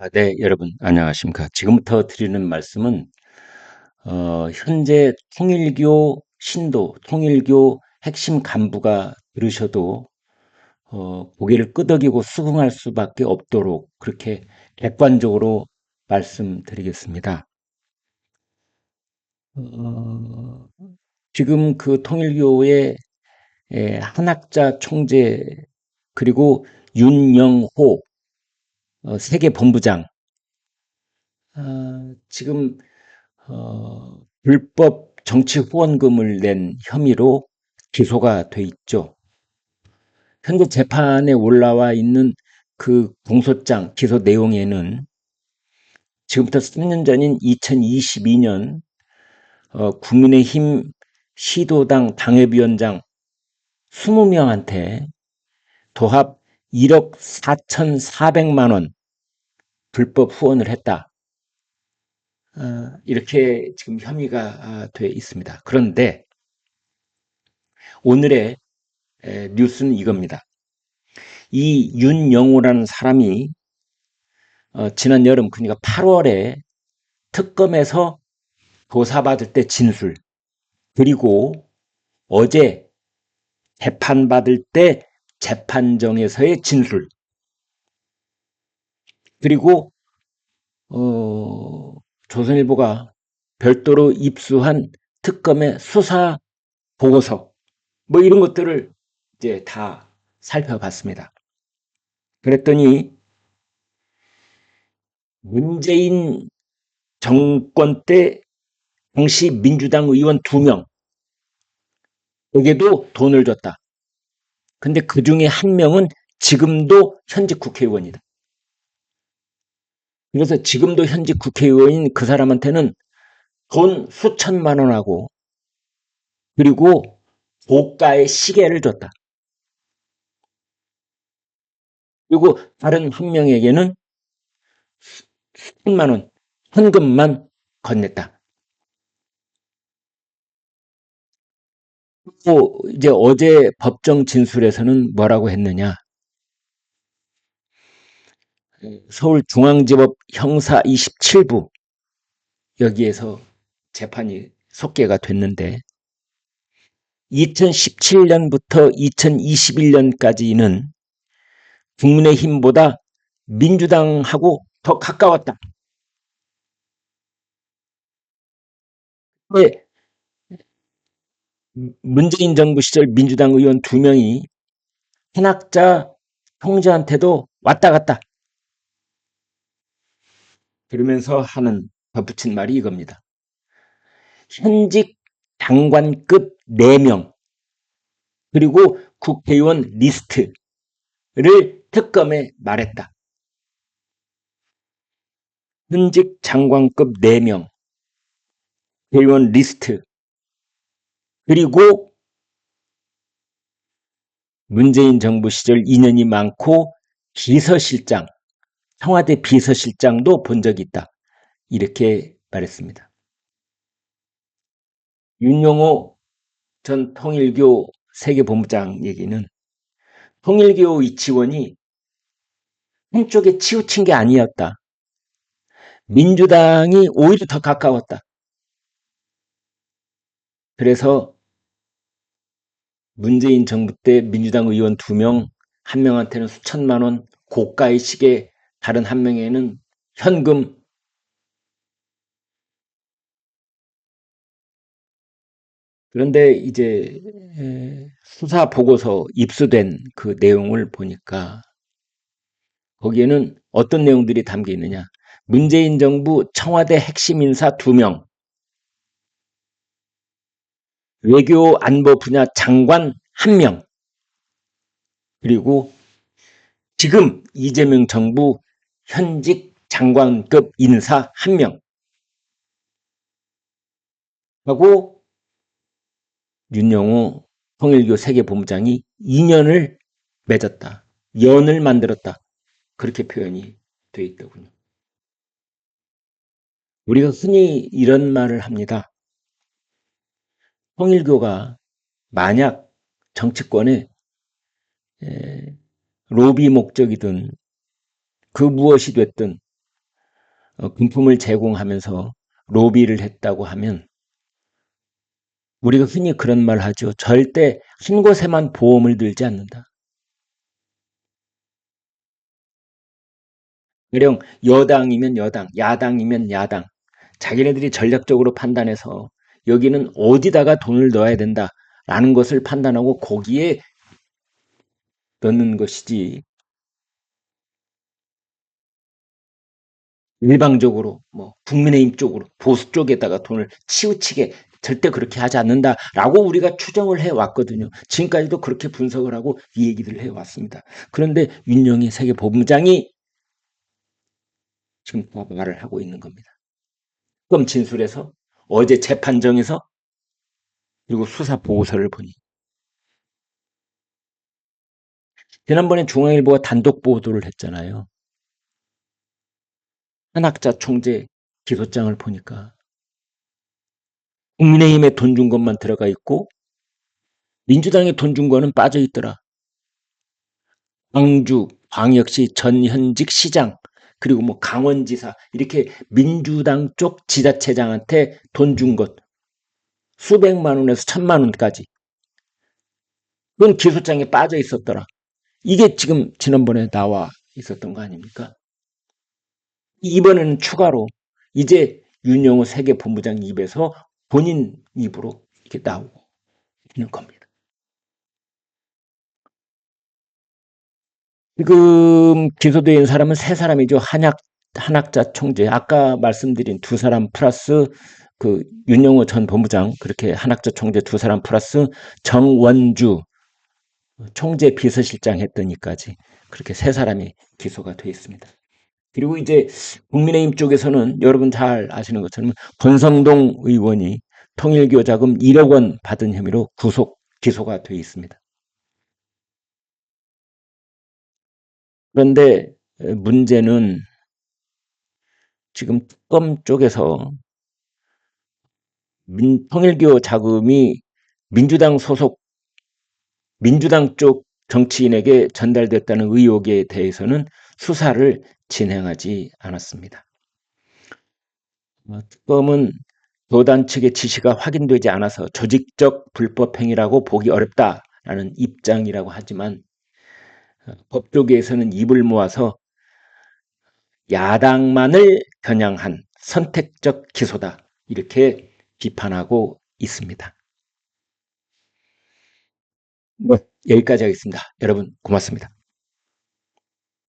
아, 네, 여러분, 안녕하십니까. 지금부터 드리는 말씀은, 어, 현재 통일교 신도, 통일교 핵심 간부가 들으셔도, 어, 고개를 끄덕이고 수긍할 수밖에 없도록 그렇게 객관적으로 말씀드리겠습니다. 어, 지금 그 통일교의 에, 한학자 총재, 그리고 윤영호 어, 세계 본부장, 아, 지금 어, 불법 정치 후원금을 낸 혐의로 기소가 돼 있죠. 현재 재판에 올라와 있는 그 공소장 기소 내용에는 지금부터 3년 전인 2022년 어, 국민의힘 시도당 당협위원장 20명한테 도합 1억 4,400만 원 불법 후원을 했다. 어, 이렇게 지금 혐의가 아, 돼 있습니다. 그런데 오늘의 뉴스는 이겁니다. 이 윤영호라는 사람이 어, 지난 여름 그러니까 8월에 특검에서 조사받을 때 진술 그리고 어제 재판받을 때 재판정에서의 진술 그리고 어, 조선일보가 별도로 입수한 특검의 수사 보고서 뭐 이런 것들을 이제 다 살펴봤습니다. 그랬더니 문재인 정권 때 당시 민주당 의원 두 명에게도 돈을 줬다. 근데 그 중에 한 명은 지금도 현직 국회의원이다. 그래서 지금도 현직 국회의원인 그 사람한테는 돈 수천만 원하고 그리고 고가의 시계를 줬다. 그리고 다른 한 명에게는 수천만 원 현금만 건넸다. 또 이제 어제 법정 진술에서는 뭐라고 했느냐? 서울중앙지법 형사 27부 여기에서 재판이 속개가 됐는데 2017년부터 2021년까지는 국민의힘보다 민주당하고 더 가까웠다. 왜 문재인 정부 시절 민주당 의원 두 명이 현학자 형제한테도 왔다 갔다. 그러면서 하는 덧붙인 말이 이겁니다. 현직 장관급 4명 그리고 국회의원 리스트를 특검에 말했다. 현직 장관급 4명 회원 리스트 그리고 문재인 정부 시절 인연이 많고 비서실장 청와대 비서실장도 본 적이 있다. 이렇게 말했습니다. 윤용호 전 통일교 세계본부장 얘기는 통일교 이치원이 한쪽에 치우친 게 아니었다. 민주당이 오히려 더 가까웠다. 그래서 문재인 정부 때 민주당 의원 두 명, 한 명한테는 수천만 원 고가의 시계 다른 한 명에는 현금 그런데 이제 수사 보고서 입수된 그 내용을 보니까 거기에는 어떤 내용들이 담겨 있느냐. 문재인 정부 청와대 핵심 인사 두명 외교 안보 분야 장관 한명 그리고 지금 이재명 정부 현직 장관급 인사 한 명. 하고 윤영호 통일교 세계본부장이 인연을 맺었다. 연을 만들었다. 그렇게 표현이 되어 있더군요. 우리가 흔히 이런 말을 합니다. 통일교가 만약 정치권에 로비 목적이든 그 무엇이 됐든 어, 금품을 제공하면서 로비를 했다고 하면 우리가 흔히 그런 말 하죠. 절대 한 곳에만 보험을 들지 않는다. 가령 여당이면 여당, 야당이면 야당. 자기네들이 전략적으로 판단해서 여기는 어디다가 돈을 넣어야 된다라는 것을 판단하고 거기에 넣는 것이지 일방적으로 뭐 국민의힘 쪽으로 보수 쪽에다가 돈을 치우치게 절대 그렇게 하지 않는다라고 우리가 추정을 해왔거든요. 지금까지도 그렇게 분석을 하고 이 얘기들을 해왔습니다. 그런데 윤영희 세계본부장이 지금 다 말을 하고 있는 겁니다. 그럼 진술에서 어제 재판정에서 그리고 수사 보고서를 보니 지난번에 중앙일보가 단독 보도를 했잖아요. 한학자 총재 기소장을 보니까 국민의힘에 돈 준 것만 들어가 있고 민주당에 돈 준 거는 빠져 있더라. 광주 광역시 전현직 시장 그리고 뭐 강원지사 이렇게 민주당 쪽 지자체장한테 돈 준 것 수백만 원에서 천만 원까지 그건 기소장에 빠져 있었더라. 이게 지금 지난번에 나와 있었던 거 아닙니까? 이번에는 추가로 이제 윤영호 세계본부장 입에서 본인 입으로 이렇게 나오고 있는 겁니다. 지금 기소된 사람은 세 사람이죠. 한약, 한학자 총재. 아까 말씀드린 두 사람 플러스 그 윤영호 전 본부장, 그렇게 한학자 총재 두 사람 플러스 정원주 총재 비서실장 했던 이까지 그렇게 세 사람이 기소가 되어 있습니다. 그리고 이제 국민의힘 쪽에서는 여러분 잘 아시는 것처럼 권성동 의원이 통일교 자금 1억 원 받은 혐의로 구속 기소가 되어 있습니다. 그런데 문제는 지금 특검 쪽에서 민, 통일교 자금이 민주당 소속 민주당 쪽 정치인에게 전달됐다는 의혹에 대해서는 수사를 진행하지 않았습니다. 어, 특검은 교단 측의 지시가 확인되지 않아서 조직적 불법 행위라고 보기 어렵다라는 입장이라고 하지만 어, 법조계에서는 입을 모아서 야당만을 겨냥한 선택적 기소다 이렇게 비판하고 있습니다. 네, 여기까지 하겠습니다. 여러분 고맙습니다.